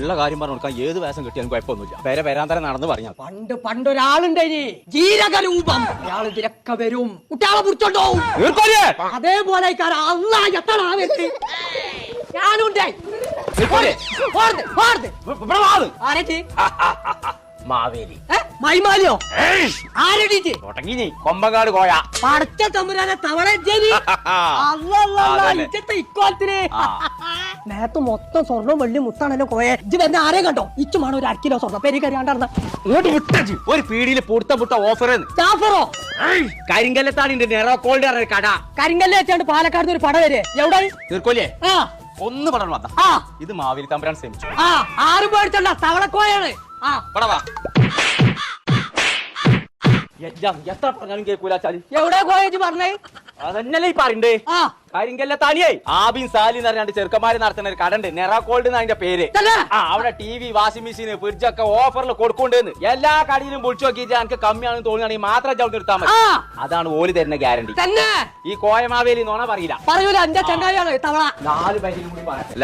ഉള്ള കാര്യം പറഞ്ഞു കൊടുക്കാൻ ഏത് വേഷം കിട്ടിയാലും കുഴപ്പമൊന്നുമില്ല. പേരെ വരാന്തരം നടന്ന് പറഞ്ഞാൽ പണ്ട് പണ്ടൊരാളുണ്ട് ജീരകരൂപം. അയാൾ ഇതിലൊക്കെ വരും. കുട്ടിയാളെ പിടിച്ചോണ്ടോ? അതേപോലെ അല്ല ഞാനുണ്ടേ? മാവേലി? മൈമാലിയോ? ആരെടീറ്റ് തുടങ്ങി കൊമ്പങ്കാട് കോയ. പടച്ച തമ്പുരാനെ തവള ജനി. ഇച്ചത്തെ ഇക്കോലത്തിന്. നേരത്തെ മൊത്തം സ്വർണം വെള്ളി മുത്താണല്ലോ കോയെ ഇജ്ജ് വരുന്ന ആരെ കണ്ടോ? ഇച്ചുമാണ് ഒരു അരക്കിലോ സ്വർണം പെരി കറിയാണ്ടാർന്ന ഇങ്ങോട്ട് വിട്ടു ഒരു പീടിയിൽ പൊടുത്ത പുട്ട ഓഫർ ജാഫറോ കരിങ്കല്ലത്താടിന്റെ നെറോക്കോളിന്റെ പറഞ്ഞ കട. കരിങ്കല്ല വെച്ചാണ്ട് പാലക്കാട് ഒരു പട വരെ. എവിടെ തീർക്കോലേ? ആ. ഒന്ന് പടം വന്ന ആ. ഇത് മാവേലി തമ്പുരാൻ ശ്രമിച്ചു ആ. ആരും പേടിച്ചണ്ട. തവളക്കോയാണ്. ആ. ഇവിടെ വാ. എജ്ജാ, എത്ര പറഞ്ഞാലും കേൾക്കൂല ചാലി. എവിടെ കോയേജ് പറഞ്ഞേ? അതന്നല്ലേ ഈ പറയണ്ടേ? ആ. കരിങ്കല്ല തനിയായി. ആബിൻ സാലി എന്ന് പറഞ്ഞാണ്ട് ചെറുക്കന്മാര് നടത്തുന്ന ഒരു കടണ്ട് നെറാക്കോൾഡ് എന്ന് അതിന്റെ പേര്? ആ അവിടെ T V washing machine fridge ഒക്കെ ഓഫറിൽ കൊടുക്കൊണ്ടെന്ന് എല്ലാ കടയിലും വിളിച്ചു നോക്കിയിട്ട് എനിക്ക് കമ്മിയാണെന്ന് തോന്നുകയാണെങ്കിൽ മാത്രം ചവിട്ടി നിർത്താൻ മതി. അതാണ് ഓൽ തരുന്ന ഗ്യാരണ്ടി ഈ കോയമാവേലി നോണ പറയില്ല. പറയൂല എന്റെ നാല് പേരും കൂടി പറയാം